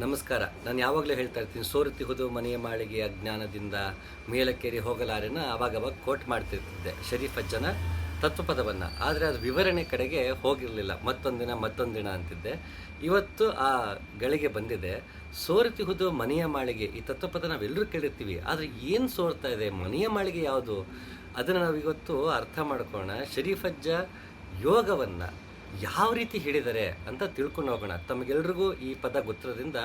ನಮಸ್ಕಾರ. ನಾನು ಯಾವಾಗಲೂ ಹೇಳ್ತಾ ಇರ್ತೀನಿ ಸೋರುತಿಹುದು ಮನೆಯ ಮಾಳಿಗೆ ಅಜ್ಞಾನದಿಂದ ಮೇಲಕ್ಕೇರಿ ಹೋಗಲಾರೆನ ಅವಾಗವಾಗ ಕೋಟ್ ಮಾಡ್ತಿರ್ತಿದ್ದೆ ಶರೀಫ್ ಅಜ್ಜನ ತತ್ವಪದವನ್ನು. ಆದರೆ ಅದು ವಿವರಣೆ ಕಡೆಗೆ ಹೋಗಿರಲಿಲ್ಲ. ಮತ್ತೊಂದಿನ ಮತ್ತೊಂದಿನ ಅಂತಿದ್ದೆ. ಇವತ್ತು ಆ ಗಳಿಗೆ ಬಂದಿದೆ ಸೋರುತಿಹುದು ಮನೆಯ ಮಾಳಿಗೆ. ಈ ತತ್ವಪದ ನಾವೆಲ್ಲರೂ ಕೇಳಿರ್ತೀವಿ, ಆದರೆ ಏನು ಸೋರ್ತಾ ಇದೆ? ಮನೆಯ ಮಾಳಿಗೆ ಯಾವುದು? ಅದನ್ನು ನಾವು ಇವತ್ತು ಅರ್ಥ ಮಾಡ್ಕೋಣ ಶರೀಫಜ್ಜ ಯೋಗವನ್ನು. ಯಾವ ರೀತಿ ಹೇಳಿದ್ದಾರೆ ಅಂತ ತಿಳ್ಕೊಂಡು ಹೋಗೋಣ. ತಮಗೆಲ್ರಿಗೂ ಈ ಪದ ಗೊತ್ತಿರೋದ್ರಿಂದ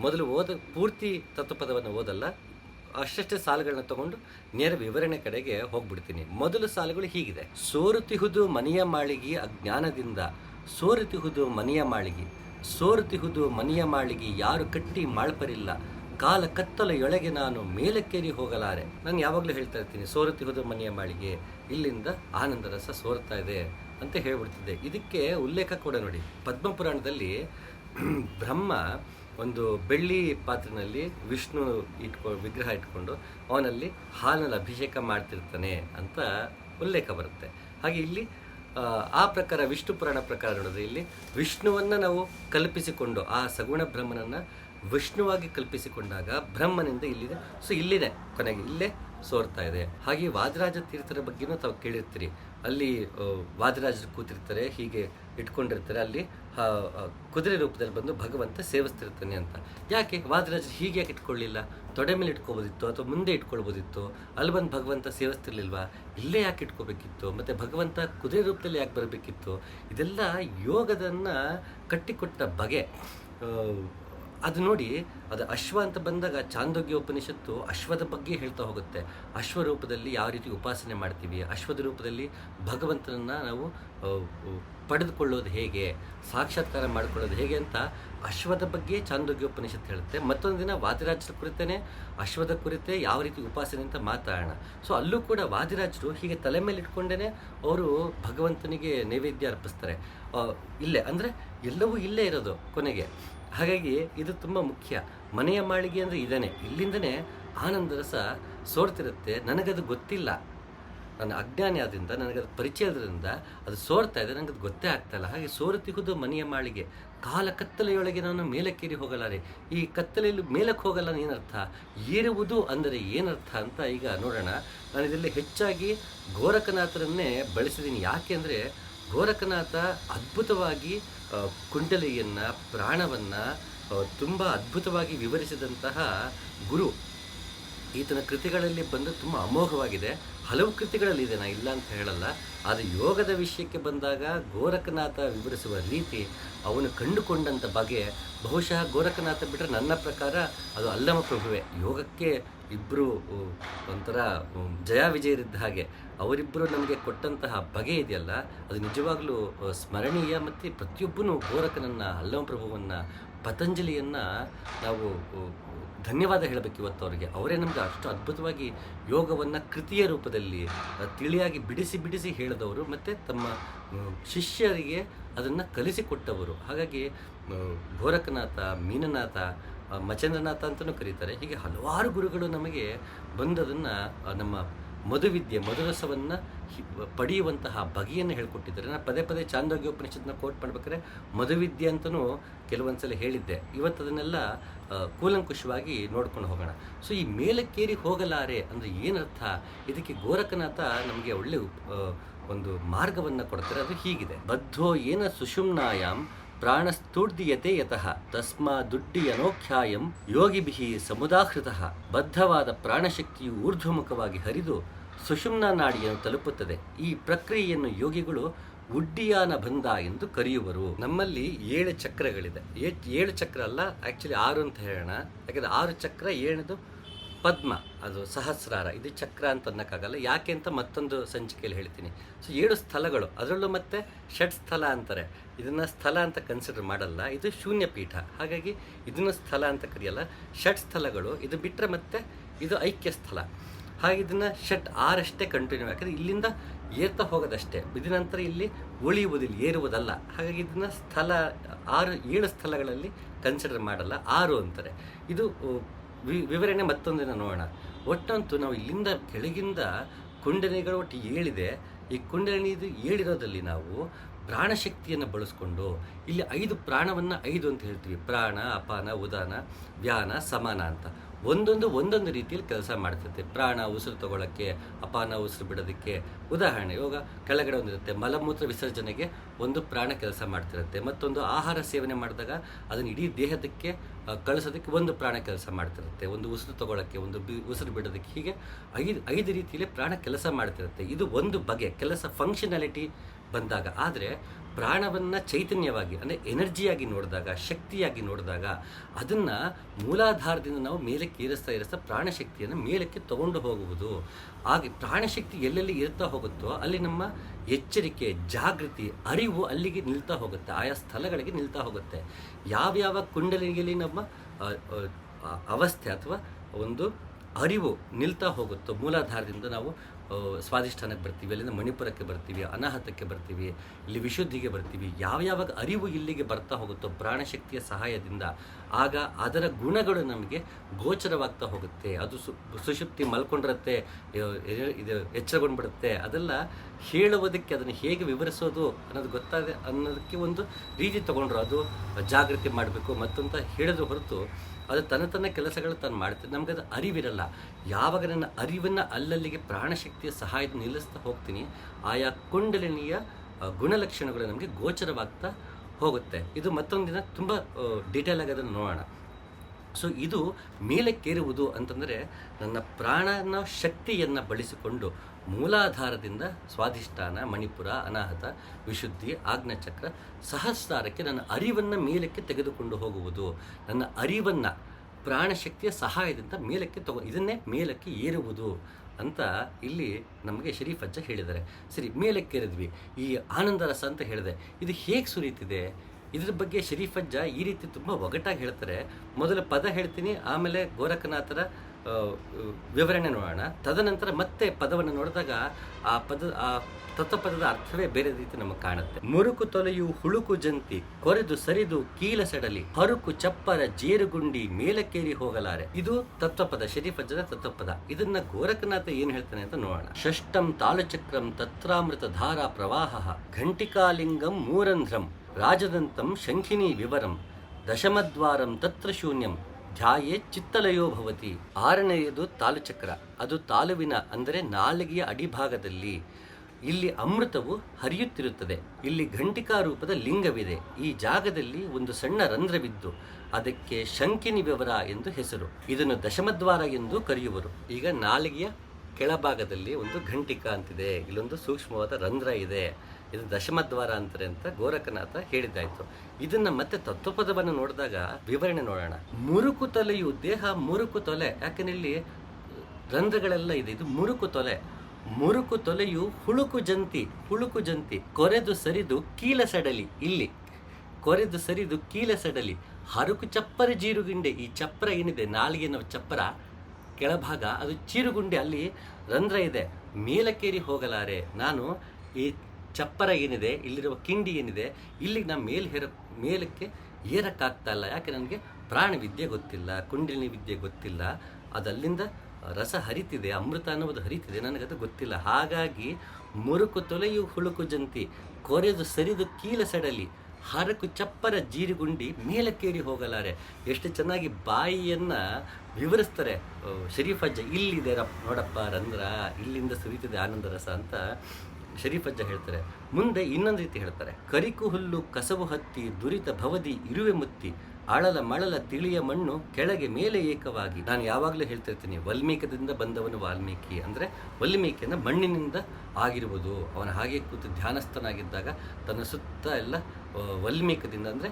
ಮೊದಲು ಓದ, ಪೂರ್ತಿ ತತ್ವಪದವನ್ನು ಓದಲ್ಲ. ಅಷ್ಟಷ್ಟೇ ಸಾಲುಗಳನ್ನ ತಗೊಂಡು ನೇರ ವಿವರಣೆ ಕಡೆಗೆ ಹೋಗ್ಬಿಡ್ತೀನಿ. ಮೊದಲು ಸಾಲುಗಳು ಹೀಗಿದೆ. ಸೋರುತಿಹುದು ಮನೆಯ ಮಾಳಿಗೆ ಅಜ್ಞಾನದಿಂದ. ಸೋರುತಿಹುದು ಮನೆಯ ಮಾಳಿಗೆ. ಸೋರುತಿಹುದು ಮನೆಯ ಮಾಳಿಗೆ ಯಾರು ಕಟ್ಟಿ ಮಾಳ್ಪರಿಲ್ಲ. ಕಾಲ ಕತ್ತಲೆಯೊಳಗೆ ನಾನು ಮೇಲಕ್ಕೇರಿ ಹೋಗಲಾರೆ. ನಾನು ಯಾವಾಗಲೂ ಹೇಳ್ತಾ ಇರ್ತೀನಿ ಸೋರುತಿಹುದು ಮನೆಯ ಮಾಳಿಗೆ ಇಲ್ಲಿಂದ ಆನಂದ ರಸ ಸೋರ್ತಾ ಇದೆ. ಅಂತ ಹೇಳಿಬಿಡ್ತಿದ್ದೆ. ಇದಕ್ಕೆ ಉಲ್ಲೇಖ ಕೂಡ ನೋಡಿ. ಪದ್ಮಪುರಾಣದಲ್ಲಿ ಬ್ರಹ್ಮ ಒಂದು ಬೆಳ್ಳಿ ಪಾತ್ರನಲ್ಲಿ ವಿಷ್ಣು ಇಟ್ಕೊ, ವಿಗ್ರಹ ಇಟ್ಕೊಂಡು ಅವನಲ್ಲಿ ಹಾಲಿನಲ್ಲಿ ಅಭಿಷೇಕ ಮಾಡ್ತಿರ್ತಾನೆ ಅಂತ ಉಲ್ಲೇಖ ಬರುತ್ತೆ. ಹಾಗೆ ಇಲ್ಲಿ ಆ ಪ್ರಕಾರ, ವಿಷ್ಣು ಪುರಾಣ ಪ್ರಕಾರ ನೋಡಿದ್ರೆ ಇಲ್ಲಿ ವಿಷ್ಣುವನ್ನು ನಾವು ಕಲ್ಪಿಸಿಕೊಂಡು, ಆ ಸಗುಣ ಬ್ರಹ್ಮನನ್ನು ವಿಷ್ಣುವಾಗಿ ಕಲ್ಪಿಸಿಕೊಂಡಾಗ ಬ್ರಹ್ಮನಿಂದ ಇಲ್ಲಿದೆ. ಸೊ, ಇಲ್ಲಿದೆ ಕೊನೆಗೆ, ಇಲ್ಲೇ ಸೋರ್ತಾ ಇದೆ. ಹಾಗೆ ವಾದರಾಜ ತೀರ್ಥರ ಬಗ್ಗೆನೂ ತಾವು ಕೇಳಿರ್ತೀರಿ. ಅಲ್ಲಿ ವಾದಿರಾಜರು ಕೂತಿರ್ತಾರೆ, ಹೀಗೆ ಇಟ್ಕೊಂಡಿರ್ತಾರೆ, ಅಲ್ಲಿ ಕುದುರೆ ರೂಪದಲ್ಲಿ ಬಂದು ಭಗವಂತ ಸೇವಿಸ್ತಿರ್ತಾನೆ ಅಂತ. ಯಾಕೆ? ವಾದರಾಜರು ಹೀಗೆ ಯಾಕೆ ಇಟ್ಕೊಳ್ಳಿಲ್ಲ? ತೊಡೆ ಮೇಲೆ ಇಟ್ಕೋಬೋದಿತ್ತು ಅಥವಾ ಮುಂದೆ ಇಟ್ಕೊಳ್ಬೋದಿತ್ತು? ಅಲ್ಲಿ ಬಂದು ಭಗವಂತ ಸೇವಿಸ್ತಿರ್ಲಿಲ್ವಾ? ಇಲ್ಲೇ ಯಾಕೆ ಇಟ್ಕೋಬೇಕಿತ್ತು? ಮತ್ತು ಭಗವಂತ ಕುದುರೆ ರೂಪದಲ್ಲಿ ಯಾಕೆ ಬರಬೇಕಿತ್ತು? ಇದೆಲ್ಲ ಯೋಗದನ್ನು ಕಟ್ಟಿಕೊಟ್ಟ ಬಗೆ. ಅದು ನೋಡಿ, ಅದು ಅಶ್ವ ಅಂತ ಬಂದಾಗ ಚಾಂದೋಗ್ಯ ಉಪನಿಷತ್ತು ಅಶ್ವದ ಬಗ್ಗೆ ಹೇಳ್ತಾ ಹೋಗುತ್ತೆ. ಅಶ್ವ ರೂಪದಲ್ಲಿ ಯಾವ ರೀತಿ ಉಪಾಸನೆ ಮಾಡ್ತೀವಿ? ಅಶ್ವದ ರೂಪದಲ್ಲಿ ಭಗವಂತನನ್ನ ನಾವು ಪಡೆದುಕೊಳ್ಳೋದು ಹೇಗೆ? ಸಾಕ್ಷಾತ್ಕಾರ ಮಾಡ್ಕೊಳ್ಳೋದು ಹೇಗೆ ಅಂತ ಅಶ್ವದ ಬಗ್ಗೆ ಚಾಂದೋಗ್ಯ ಉಪನಿಷತ್ತು ಹೇಳುತ್ತೆ. ಮತ್ತೊಂದು ದಿನ ವಾದಿರಾಜರ ಕುರಿತೇನೆ, ಅಶ್ವದ ಕುರಿತೆ ಯಾವ ರೀತಿ ಉಪಾಸನೆ ಅಂತ ಮಾತಾಡೋಣ. ಸೊ ಅಲ್ಲೂ ಕೂಡ ವಾದಿರಾಜರು ಹೀಗೆ ತಲೆ ಮೇಲೆ ಇಟ್ಕೊಂಡೇ ಅವರು ಭಗವಂತನಿಗೆ ನೈವೇದ್ಯ ಅರ್ಪಿಸ್ತಾರೆ. ಇಲ್ಲೇ, ಅಂದರೆ ಎಲ್ಲವೂ ಇಲ್ಲೇ ಇರೋದು ಕೊನೆಗೆ. ಹಾಗಾಗಿ ಇದು ತುಂಬ ಮುಖ್ಯ. ಮನೆಯ ಮಾಳಿಗೆ ಅಂದರೆ ಇದನ್ನೇ ಇಲ್ಲಿಂದನೇ ಆನಂದ ರಸ ಸೋರ್ತಿರುತ್ತೆ. ನನಗದು ಗೊತ್ತಿಲ್ಲ. ನನ್ನ ಅಜ್ಞಾನಿ ಆದ್ರಿಂದ, ನನಗದು ಪರಿಚಯ ಅದು ಸೋರ್ತಾ ಇದೆ. ನನಗದು ಗೊತ್ತೇ ಆಗ್ತಾ ಇಲ್ಲ. ಹಾಗೆ ಸೋರುತಿಹುದು ಮನೆಯ ಮಾಳಿಗೆ. ಕಾಲ ಕತ್ತಲೆಯೊಳಗೆ ನಾನು ಮೇಲಕ್ಕೇರಿ ಹೋಗಲಾರೆ. ಈ ಕತ್ತಲೆಯಲ್ಲಿ ಮೇಲಕ್ಕೆ ಹೋಗಲ್ಲ ಏನರ್ಥ? ಏರುವುದು ಅಂದರೆ ಏನರ್ಥ ಅಂತ ಈಗ ನೋಡೋಣ. ನಾನು ಇದರಲ್ಲಿ ಹೆಚ್ಚಾಗಿ ಗೋರಖನಾಥರನ್ನೇ ಬಳಸಿದ್ದೀನಿ. ಯಾಕೆ ಅಂದರೆ ಗೋರಖನಾಥ ಅದ್ಭುತವಾಗಿ ಕುಂಡಲಿಯನ್ನು, ಪ್ರಾಣವನ್ನು ತುಂಬ ಅದ್ಭುತವಾಗಿ ವಿವರಿಸಿದಂತಹ ಗುರು. ಈತನ ಕೃತಿಗಳಲ್ಲಿ ಬಂದು ತುಂಬ ಅಮೋಘವಾಗಿದೆ. ಹಲವು ಕೃತಿಗಳಲ್ಲಿದೆ ನಾ ಇಲ್ಲ ಅಂತ ಹೇಳಲ್ಲ. ಆದರೆ ಯೋಗದ ವಿಷಯಕ್ಕೆ ಬಂದಾಗ ಗೋರಖನಾಥ ವಿವರಿಸುವ ರೀತಿ ಅವನು ಕಂಡುಕೊಂಡಂಥ ಬಗೆ, ಬಹುಶಃ ಗೋರಖನಾಥ ಬಿಟ್ಟರೆ ನನ್ನ ಪ್ರಕಾರ ಅದು ಅಲ್ಲಮ ಪ್ರಭುವೆ. ಯೋಗಕ್ಕೆ ಇಬ್ಬರು ಒಂಥರ ಜಯ ವಿಜಯರಿದ್ದ ಹಾಗೆ. ಅವರಿಬ್ಬರು ನಮಗೆ ಕೊಟ್ಟಂತಹ ಬಗೆ ಇದೆಯಲ್ಲ, ಅದು ನಿಜವಾಗಲೂ ಸ್ಮರಣೀಯ ಮತ್ತು ಪ್ರತಿಯೊಬ್ಬನು ಗೋರಖನನ್ನು ಅಲ್ಲಮ ಪ್ರಭುವನ್ನು, ಪತಂಜಲಿಯನ್ನು ನಾವು ಧನ್ಯವಾದ ಹೇಳಬೇಕು ಇವತ್ತು ಅವರಿಗೆ. ಅವರೇ ನಮಗೆ ಅಷ್ಟು ಅದ್ಭುತವಾಗಿ ಯೋಗವನ್ನು ಕೃತಿಯ ರೂಪದಲ್ಲಿ ತಿಳಿಯಾಗಿ ಬಿಡಿಸಿ ಬಿಡಿಸಿ ಹೇಳಿದವರು ಮತ್ತು ತಮ್ಮ ಶಿಷ್ಯರಿಗೆ ಅದನ್ನು ಕಲಿಸಿಕೊಟ್ಟವರು. ಹಾಗಾಗಿ ಗೋರಖನಾಥ, ಮೀನನಾಥ ಮಚಂದ್ರನಾಥ ಅಂತಲೂ ಕರೀತಾರೆ. ಹೀಗೆ ಹಲವಾರು ಗುರುಗಳು ನಮಗೆ ಬಂದದನ್ನು ನಮ್ಮ ಮಧುವಿದ್ಯೆ, ಮಧುರಸವನ್ನು ಪಡೆಯುವಂತಹ ಬಗೆಯನ್ನು ಹೇಳ್ಕೊಟ್ಟಿದ್ದಾರೆ. ನಾನು ಪದೇ ಪದೇ ಚಾಂದೋಗ್ಯ ಉಪನಿಷತ್ನ ಕೋಟ್ ಮಾಡ್ಬೇಕಾದ್ರೆ ಮಧುವಿದ್ಯೆ ಅಂತಲೂ ಕೆಲವೊಂದ್ಸಲ ಹೇಳಿದ್ದೆ. ಇವತ್ತು ಅದನ್ನೆಲ್ಲ ಕೂಲಂಕುಷವಾಗಿ ನೋಡ್ಕೊಂಡು ಹೋಗೋಣ. ಸೊ, ಈ ಮೇಲಕ್ಕೇರಿ ಹೋಗಲಾರೆ ಅಂದರೆ ಏನರ್ಥ? ಇದಕ್ಕೆ ಗೋರಖನಾಥ ನಮಗೆ ಒಳ್ಳೆ ಒಂದು ಮಾರ್ಗವನ್ನು ಕೊಡ್ತಾರೆ. ಅದು ಹೀಗಿದೆ. ಬದ್ಧೋ ಏನ ಸುಷುಮ್ನಾಯಾಮ್ ಪ್ರಾಣಸ್ತೂರ್ದಿಯತೆ ಯತಃ ತಸ್ಮಾ ದುಡ್ಡಿ ಅನೋಖ್ಯಾಯಂ ಯೋಗಿಭಿಃ ಸಮುದಾಹೃತ ಬದ್ಧವಾದ ಪ್ರಾಣಶಕ್ತಿಯು ಊರ್ಧ್ವಮುಖವಾಗಿ ಹರಿದು ಸುಷುಮ್ನ ನಾಡಿಯನ್ನು ತಲುಪುತ್ತದೆ. ಈ ಪ್ರಕ್ರಿಯೆಯನ್ನು ಯೋಗಿಗಳು ಉಡ್ಡಿಯಾನ ಬಂದ ಎಂದು ಕರೆಯುವರು. ನಮ್ಮಲ್ಲಿ ಏಳು ಚಕ್ರಗಳಿದೆ. ಏಳು ಚಕ್ರ ಅಲ್ಲ ಆ್ಯಕ್ಚುಲಿ ಆರು ಅಂತ ಹೇಳೋಣ. ಯಾಕಂದರೆ ಆರು ಚಕ್ರ ಏಳದು ಪದ್ಮ, ಅದು ಸಹಸ್ರಾರ, ಇದು ಚಕ್ರ ಅಂತ ಅನ್ನೋಕ್ಕಾಗಲ್ಲ ಯಾಕೆ ಅಂತ ಮತ್ತೊಂದು ಸಂಚಿಕೆಯಲ್ಲಿ ಹೇಳ್ತೀನಿ. ಸೊ ಏಳು ಸ್ಥಳಗಳು. ಅದರಲ್ಲೂ ಮತ್ತೆ ಷಟ್ ಸ್ಥಳ ಅಂತಾರೆ. ಇದನ್ನು ಸ್ಥಳ ಅಂತ ಕನ್ಸಿಡರ್ ಮಾಡಲ್ಲ. ಇದು ಶೂನ್ಯ ಪೀಠ. ಹಾಗಾಗಿ ಇದನ್ನು ಸ್ಥಳ ಅಂತ ಕರೆಯಲ್ಲ. ಷಟ್ ಸ್ಥಳಗಳು. ಇದು ಬಿಟ್ಟರೆ ಮತ್ತೆ ಇದು ಐಕ್ಯ ಸ್ಥಳ. ಹಾಗೆ ಇದನ್ನು ಷಟ್ ಆರಷ್ಟೇ ಕಂಟಿನ್ಯೂ ಯಾಕಂದರೆ ಇಲ್ಲಿಂದ ಏರ್ತಾ ಹೋಗೋದಷ್ಟೇ. ಇದ ನಂತರ ಇಲ್ಲಿ ಉಳಿಯುವುದಿಲ್ಲ ಏರುವುದಲ್ಲ. ಹಾಗಾಗಿ ಇದನ್ನು ಸ್ಥಳ, ಆರು, ಏಳು ಸ್ಥಳಗಳಲ್ಲಿ ಕನ್ಸಿಡರ್ ಮಾಡಲ್ಲ. ಆರು ಅಂತಾರೆ. ಇದು ವಿ- ವಿವರಣೆ ಮತ್ತೊಂದಿನ ನೋಡೋಣ. ಒಟ್ಟಂತೂ ನಾವು ಇಲ್ಲಿಂದ ಕೆಳಗಿಂದ ಕುಂಡಲಿಗಳು ಒಟ್ಟು ಏಳಿದೆ. ಈ ಕುಂಡಲಿನಿದು ಏಳಿರೋದಲ್ಲಿ ನಾವು ಪ್ರಾಣಶಕ್ತಿಯನ್ನು ಬಳಸ್ಕೊಂಡು ಇಲ್ಲಿ ಐದು ಪ್ರಾಣವನ್ನು ಐದು ಅಂತ ಹೇಳ್ತೀವಿ. ಪ್ರಾಣ, ಅಪಾನ, ಉದಾನ, ವ್ಯಾನ, ಸಮಾನ ಅಂತ. ಒಂದೊಂದು ಒಂದೊಂದು ರೀತಿಯಲ್ಲಿ ಕೆಲಸ ಮಾಡ್ತಿರುತ್ತೆ ಪ್ರಾಣ ಉಸಿರು ತಗೊಳ್ಳೋಕ್ಕೆ ಅಪಾನ ಉಸಿರು ಬಿಡೋದಕ್ಕೆ ಉದಾಹರಣೆ, ಇವಾಗ ಕೆಳಗಡೆ ಒಂದಿರುತ್ತೆ, ಮಲಮೂತ್ರ ವಿಸರ್ಜನೆಗೆ ಒಂದು ಪ್ರಾಣ ಕೆಲಸ ಮಾಡ್ತಿರುತ್ತೆ. ಮತ್ತೊಂದು ಆಹಾರ ಸೇವನೆ ಮಾಡಿದಾಗ ಅದನ್ನು ಇಡೀ ದೇಹದಕ್ಕೆ ಕಳಿಸೋದಕ್ಕೆ ಒಂದು ಪ್ರಾಣ ಕೆಲಸ ಮಾಡ್ತಿರುತ್ತೆ. ಒಂದು ಉಸಿರು ತಗೊಳ್ಳೋಕ್ಕೆ ಒಂದು ಬಿ, ಉಸಿರು ಬಿಡೋದಕ್ಕೆ ಹೀಗೆ ಐದು ಐದು ರೀತಿಯಲ್ಲಿ ಪ್ರಾಣ ಕೆಲಸ ಮಾಡ್ತಿರುತ್ತೆ. ಇದು ಒಂದು ಬಗೆ, ಕೆಲಸ ಫಂಕ್ಷನಾಲಿಟಿ ಬಂದಾಗ, ಆದರೆ ಪ್ರಾಣವನ್ನು ಚೈತನ್ಯವಾಗಿ, ಅಂದರೆ ಎನರ್ಜಿಯಾಗಿ ನೋಡಿದಾಗ, ಶಕ್ತಿಯಾಗಿ ನೋಡಿದಾಗ, ಅದನ್ನು ಮೂಲಾಧಾರದಿಂದ ನಾವು ಮೇಲಕ್ಕೆ ಏರಿಸ್ತಾ ಏರಿಸ್ತಾ ಪ್ರಾಣಶಕ್ತಿಯನ್ನು ಮೇಲಕ್ಕೆ ತಗೊಂಡು ಹೋಗುವುದು. ಹಾಗೆ ಪ್ರಾಣಶಕ್ತಿ ಎಲ್ಲೆಲ್ಲಿ ಇರ್ತಾ ಹೋಗುತ್ತೋ, ಅಲ್ಲಿ ನಮ್ಮ ಎಚ್ಚರಿಕೆ, ಜಾಗೃತಿ, ಅರಿವು ಅಲ್ಲಿಗೆ ನಿಲ್ತಾ ಹೋಗುತ್ತೆ. ಆಯಾ ಸ್ಥಳಗಳಿಗೆ ನಿಲ್ತಾ ಹೋಗುತ್ತೆ. ಯಾವ್ಯಾವ ಕುಂಡಲಿಯಲ್ಲಿ ನಮ್ಮ ಅವಸ್ಥೆ ಅಥವಾ ಒಂದು ಅರಿವು ನಿಲ್ತಾ ಹೋಗುತ್ತೋ, ಮೂಲಾಧಾರದಿಂದ ನಾವು ಸ್ವಾಧಿಷ್ಠಾನಕ್ಕೆ ಬರ್ತೀವಿ, ಅಲ್ಲಿಂದ ಮಣಿಪುರಕ್ಕೆ ಬರ್ತೀವಿ, ಅನಾಹತಕ್ಕೆ ಬರ್ತೀವಿ, ಇಲ್ಲಿ ವಿಶುದ್ಧಿಗೆ ಬರ್ತೀವಿ, ಯಾವ ಯಾವಾಗ ಅರಿವು ಇಲ್ಲಿಗೆ ಬರ್ತಾ ಹೋಗುತ್ತೋ ಪ್ರಾಣಶಕ್ತಿಯ ಸಹಾಯದಿಂದ ಆಗ ಅದರ ಗುಣಗಳು ನಮಗೆ ಗೋಚರವಾಗ್ತಾ ಹೋಗುತ್ತೆ. ಅದು ಸು ಸುಶುಪ್ತಿ ಮಲ್ಕೊಂಡಿರುತ್ತೆ ಇದು ಎಚ್ಚರಗೊಂಡು ಇದು ಎಚ್ಚರಗೊಂಡ್ಬಿಡುತ್ತೆ. ಅದೆಲ್ಲ ಹೇಳುವುದಕ್ಕೆ, ಅದನ್ನು ಹೇಗೆ ವಿವರಿಸೋದು ಅನ್ನೋದು ಗೊತ್ತಾಗ ಅನ್ನೋದಕ್ಕೆ ಒಂದು ರೀತಿ ತಗೊಂಡ್ರು. ಅದು ಜಾಗೃತಿ ಮಾಡಬೇಕು ಮತ್ತಂತ ಹೇಳಿದ್ರು ಹೊರತು ಅದು ತನ್ನ ತನ್ನ ಕೆಲಸಗಳು ತಾನು ಮಾಡ್ತದೆ ನಮ್ಗೆ ಅದು ಅರಿವಿರಲ್ಲ. ಯಾವಾಗ ನನ್ನ ಅರಿವನ್ನು ಅಲ್ಲಲ್ಲಿಗೆ ಪ್ರಾಣಶಕ್ತಿಯ ಸಹಾಯದಿಂದ ನಿಲ್ಲಿಸ್ತಾ ಹೋಗ್ತೀನಿ, ಆಯಾ ಕುಂಡಲಿನಿಯ ಗುಣಲಕ್ಷಣಗಳು ನಮಗೆ ಗೋಚರವಾಗ್ತಾ ಹೋಗುತ್ತೆ. ಇದು ಮತ್ತೊಂದು ದಿನ ತುಂಬ ಡೀಟೇಲ್ ಆಗಿ ಅದನ್ನು ನೋಡೋಣ. ಸೊ ಇದು ಮೇಲಕ್ಕೇರುವುದು ಅಂತಂದರೆ ನನ್ನ ಪ್ರಾಣನ ಶಕ್ತಿಯನ್ನು ಬಳಸಿಕೊಂಡು ಮೂಲಾಧಾರದಿಂದ ಸ್ವಾಧಿಷ್ಠಾನ, ಮಣಿಪುರ, ಅನಾಹತ, ವಿಶುದ್ಧಿ ಆಗ್ನಚಕ್ರ ಸಹಸ್ರಾರಕ್ಕೆ ನನ್ನ ಅರಿವನ್ನು ಮೇಲಕ್ಕೆ ತೆಗೆದುಕೊಂಡು ಹೋಗುವುದು. ನನ್ನ ಅರಿವನ್ನು, ಪ್ರಾಣಶಕ್ತಿಯ ಸಹಾಯದಿಂದ ಮೇಲಕ್ಕೆ ತಗೋ, ಇದನ್ನೇ ಮೇಲಕ್ಕೆ ಏರುವುದು ಅಂತ ಇಲ್ಲಿ ನಮಗೆ ಶರೀಫ್ ಅಜ್ಜ ಹೇಳಿದ್ದಾರೆ. ಸರಿ ಮೇಲಕ್ಕೇರಿದ್ವಿ ಈ ಆನಂದ ರಸ ಅಂತ ಹೇಳಿದೆ. ಇದು ಹೇಗೆ ಸುರಿಯುತ್ತಿದೆ ಇದ್ರ ಬಗ್ಗೆ ಶರೀಫ್ ಅಜ್ಜ ಈ ರೀತಿ ತುಂಬ ಒಗಟಾಗಿ ಹೇಳ್ತಾರೆ. ಮೊದಲು ಪದ ಹೇಳ್ತೀನಿ, ಆಮೇಲೆ ಗೋರಖನಾಥರ ವಿವರಣೆ ನೋಡೋಣ. ತದನಂತರ ಮತ್ತೆ ಪದವನ್ನು ನೋಡಿದಾಗ ಆ ಪದ, ಆ ತತ್ವಪದದ ಅರ್ಥವೇ ಬೇರೆ ರೀತಿ ನಮಗೆ ಕಾಣುತ್ತೆ. ಮುರುಕು ತೊಲೆಯು ಹುಳುಕು ಜಂತಿ, ಕೊರೆದು ಸರಿದು ಕೀಲ ಸಡಲಿ, ಹರುಕು ಚಪ್ಪರ ಜೇರುಗುಂಡಿ ಮೇಲಕ್ಕೇರಿ ಹೋಗಲಾರೆ. ಇದು ತತ್ವಪದ ಶರೀಫಜ್ಜದ ತತ್ವಪದ ಇದನ್ನ ಗೋರಖನಾಥ ಏನ್ ಹೇಳ್ತಾನೆ ಅಂತ ನೋಡೋಣ. ಷಷ್ಟಂ ತಾಳಚಕ್ರಂ ತತ್ರಾಮೃತ ಧಾರಾ ಪ್ರವಾಹ, ಘಂಟಿಕಾಲಿಂಗಂ ಮೂರಂಧ್ರಂ, ರಾಜದಂತಂ ಶಂಖಿನಿ ವಿವರಂ, ದಶಮದ್ವಾರಂ ತತ್ರ ಶೂನ್ಯಂ ಧ್ಯಾಯೇ ಚಿತ್ತಲಯೋ ಭವತಿ. ಆರನೆಯದು ತಾಲುಚಕ್ರ. ಅದು ತಾಲುವಿನ ಅಂದರೆ ನಾಲಿಗೆಯ ಅಡಿಭಾಗದಲ್ಲಿ. ಇಲ್ಲಿ ಅಮೃತವು ಹರಿಯುತ್ತಿರುತ್ತದೆ. ಇಲ್ಲಿ ಘಂಟಿಕಾ ರೂಪದ ಲಿಂಗವಿದೆ. ಈ ಜಾಗದಲ್ಲಿ ಒಂದು ಸಣ್ಣ ರಂಧ್ರವಿದ್ದು, ಅದಕ್ಕೆ ಶಂಕಿನಿ ವಿವರ ಎಂದು ಹೆಸರು. ಇದನ್ನು ದಶಮದ್ವಾರ ಎಂದು ಕರೆಯುವರು. ಈಗ ನಾಲಿಗೆಯ ಕೆಳಭಾಗದಲ್ಲಿ ಒಂದು ಘಂಟಿಕಾ ಅಂತಿದೆ. ಇಲ್ಲೊಂದು ಸೂಕ್ಷ್ಮವಾದ ರಂಧ್ರ ಇದೆ. ಇದು ದಶಮದ್ವಾರ ಅಂತಾರೆ ಅಂತ ಗೋರಖನಾಥ ಹೇಳಿದ್ದಾಯ್ತು. ಇದನ್ನ ಮತ್ತೆ ತತ್ವಪದವನ್ನು ನೋಡಿದಾಗ ವಿವರಣೆ ನೋಡೋಣ. ಮುರುಕು ತೊಲೆಯು ದೇಹ ಮುರುಕು ತೊಲೆ. ಯಾಕಂದ್ರೆ ಇಲ್ಲಿ ರಂಧ್ರಗಳೆಲ್ಲ ಇದೆ. ಇದು ಮುರುಕು ತೊಲೆ. ಮುರುಕು ತೊಲೆಯು ಹುಳುಕು ಜಂತಿ ಹುಳುಕು ಜಂತಿ. ಕೊರೆದು ಸರಿದು ಕೀಲ ಸಡಲಿ. ಇಲ್ಲಿ ಕೊರೆದು ಸರಿದು ಕೀಲ ಸಡಲಿ. ಹರುಕು ಚಪ್ಪರ ಜೀರುಗುಂಡೆ. ಈ ಚಪ್ಪರ ಏನಿದೆ? ನಾಲಿಗೆನ ಚಪ್ಪರ. ಕೆಳಭಾಗ ಅದು ಚೀರುಗುಂಡೆ. ಅಲ್ಲಿ ರಂಧ್ರ ಇದೆ. ಮೇಲಕ್ಕೇರಿ ಹೋಗಲಾರೆ. ನಾನು ಈ ಚಪ್ಪರ ಏನಿದೆ, ಇಲ್ಲಿರುವ ಕಿಂಡಿ ಏನಿದೆ ಇಲ್ಲಿಗೆ ನಾನು ಮೇಲೆ ಹೇರ, ಮೇಲಕ್ಕೆ ಏರಕ್ಕಾಗ್ತಾ ಇಲ್ಲ. ಯಾಕೆ ನನಗೆ ಪ್ರಾಣ ವಿದ್ಯೆ ಗೊತ್ತಿಲ್ಲ, ಕುಂಡಲಿನಿ ವಿದ್ಯೆ ಗೊತ್ತಿಲ್ಲ. ಅದಲ್ಲಿಂದ ರಸ ಹರಿತಿದೆ, ಅಮೃತ ಅನ್ನೋದು ಹರಿತಿದೆ, ನನಗದು ಗೊತ್ತಿಲ್ಲ. ಹಾಗಾಗಿ ಮುರುಕು ತೊಲೆಯು ಹುಳುಕು ಜಂತಿ, ಕೊರೆದು ಸರಿದು ಕೀಲ ಸಡಲಿ, ಹರಕು ಚಪ್ಪರ ಜೀರಿಗುಂಡಿ ಮೇಲಕ್ಕೇರಿ ಹೋಗಲಾರೆ. ಎಷ್ಟು ಚೆನ್ನಾಗಿ ಬಾಯಿಯನ್ನು ವಿವರಿಸ್ತಾರೆ. ಶರೀಫಜ್ಜ, ಇಲ್ಲಿದೆ ರಪ್, ನೋಡಪ್ಪ ರಂಧ್ರ, ಇಲ್ಲಿಂದ ಸುರಿತಿದೆ ಆನಂದ ರಸ ಅಂತ ಶರೀಫ್ ಅಜ್ಜ ಹೇಳ್ತಾರೆ, ಮುಂದೆ ಇನ್ನೊಂದು ರೀತಿ ಹೇಳ್ತಾರೆ, ಕರಿಕು ಹುಲ್ಲು ಕಸವು ಹತ್ತಿ ದುರಿತ ಭವದಿ ಇರುವೆ ಮುತ್ತಿ ಆಳಲ ಮಳಲ ತಿಳಿಯ ಮಣ್ಣು ಕೆಳಗೆ ಮೇಲೆ ಏಕವಾಗಿ. ನಾನು ಯಾವಾಗಲೂ ಹೇಳ್ತಿರ್ತೀನಿ ವಾಲ್ಮೀಕದಿಂದ ಬಂದವನು ವಾಲ್ಮೀಕಿ ಅಂದರೆ ವಾಲ್ಮೀಕಿಯನ್ನ ಮಣ್ಣಿನಿಂದ ಆಗಿರುವುದು. ಅವನ ಹಾಗೆ ಕೂತು ಧ್ಯಾನಸ್ಥನಾಗಿದ್ದಾಗ ತನ್ನ ಸುತ್ತ ಎಲ್ಲ ವಲ್ಮೀಕದಿಂದ ವಾಲ್ಮೀಕದಿಂದ ಅಂದರೆ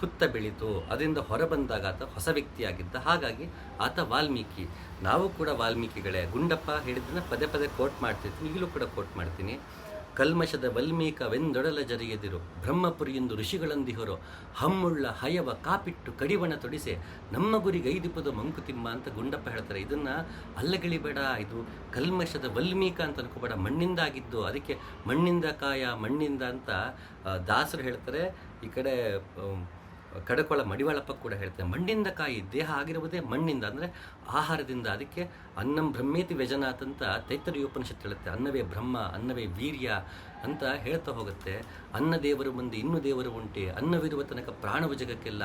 ಹುತ್ತ ಬೆಳೀತು, ಅದರಿಂದ ಹೊರಬಂದಾಗ ಆತ ಹೊಸ ವ್ಯಕ್ತಿಯಾಗಿದ್ದ. ಹಾಗಾಗಿ ಆತ ವಾಲ್ಮೀಕಿ. ನಾವು ಕೂಡ ವಾಲ್ಮೀಕಿಗಳೇ. ಗುಂಡಪ್ಪ ಹೇಳಿದ್ದನ್ನ ಪದೇ ಪದೇ ಕೋಟ್ ಮಾಡ್ತಿರ್ತೀನಿ, ಈಗಲೂ ಕೂಡ ಕೋಟ್ ಮಾಡ್ತೀನಿ. ಕಲ್ಮಶದ ವಲ್ಮೀಕವೆಂದೊಡಲ ಜರಿಯದಿರು ಬ್ರಹ್ಮಪುರಿಯೆಂದು ಋಷಿಗಳಂದಿಹರು, ಹಮ್ಮುಳ್ಳ ಹಯವ ಕಾಪಿಟ್ಟು ಕಡಿವಣ ತೊಡಿಸೆ, ನಮ್ಮ ಗುರಿ ಗೈದಿಪದ ಮಂಕುತಿಮ್ಮ ಅಂತ ಗುಂಡಪ್ಪ ಹೇಳ್ತಾರೆ. ಇದನ್ನ ಅಲ್ಲಗಿಳಿಬೇಡ ಇದು ಕಲ್ಮಶದ ವಲ್ಮೀಕ ಅಂತ ಅನ್ಕೋಬೇಡ. ಮಣ್ಣಿಂದ ಆಗಿದ್ದು ಅದಕ್ಕೆ ಮಣ್ಣಿಂದ ಕಾಯ, ಮಣ್ಣಿಂದ ಅಂತ ದಾಸರು ಹೇಳ್ತಾರೆ. ಈ ಕಡೆ ಕಡಕೊಳ ಮಡಿವಾಳಪ್ಪ ಕೂಡ ಹೇಳ್ತಾರೆ, ಮಣ್ಣಿಂದ ಕಾಯಿ ದೇಹ ಆಗಿರುವುದೇ ಮಣ್ಣಿಂದ, ಅಂದರೆ ಆಹಾರದಿಂದ. ಅದಕ್ಕೆ ಅನ್ನಂ ಬ್ರಹ್ಮೇತಿ ವ್ಯಜನಾಥ್ ಅಂತ ತೈತರಿ ಉಪನಿಷತ್ತು ಹೇಳುತ್ತೆ, ಅನ್ನವೇ ಬ್ರಹ್ಮ, ಅನ್ನವೇ ವೀರ್ಯ ಅಂತ ಹೇಳ್ತಾ ಹೋಗುತ್ತೆ. ಅನ್ನ ದೇವರು ಮುಂದೆ ಇನ್ನು ದೇವರು ಉಂಟೆ, ಅನ್ನವಿರುವ ತನಕ ಪ್ರಾಣವು ಜಗಕ್ಕೆಲ್ಲ,